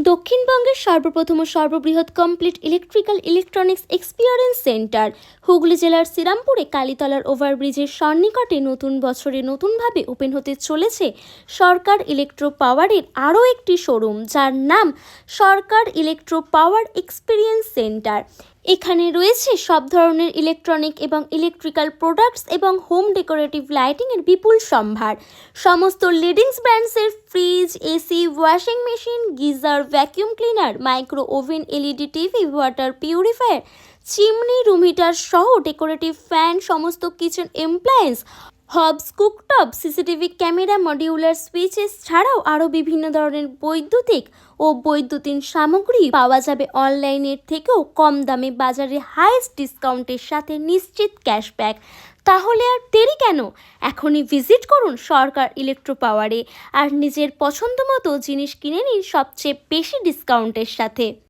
দক্ষিণবঙ্গের সর্বপ্রথম ও সর্ববৃহৎ complete electrical electronics experience centre Hooghly জেলার শ্রীরামপুরে কালীতলার ওভারব্রিজের সন্নিকটে নতুন বছরে নতুনভাবে ওপেন হতে চলেছে সরকার ইলেকট্রো পাওয়ারের আরও একটি শোরুম যার নাম Sarkar electro power experience centre এখানে রয়েছে সব ধরনের ইলেকট্রনিক এবং ইলেকট্রিক্যাল প্রোডাক্টস এবং হোম ডেকোরেটিভ লাইটিংয়ের বিপুল সম্ভার। সমস্ত leadings ব্র্যান্ডসের fridge AC washing machine geyser vacuum cleaner micro oven LED TV water purifier chimney room heater সহ ডেকোরেটিভ ফ্যান সমস্ত kitchen appliances hobs cooktop CCTV camera modular switches ছাড়াও আরও বিভিন্ন ধরনের বৈদ্যুতিক ও বৈদ্যুতিন সামগ্রী পাওয়া যাবে অনলাইনের থেকেও কম দামে বাজারে হাইস্ট ডিসকাউন্টের সাথে নিশ্চিত ক্যাশব্যাক তাহলে আর দেরি কেন? এখনই ভিজিট করুন সরকার ইলেকট্রো পাওয়ারে আর নিজের পছন্দ মতো জিনিস কিনে নিন সবচেয়ে বেশি ডিসকাউন্টের সাথে।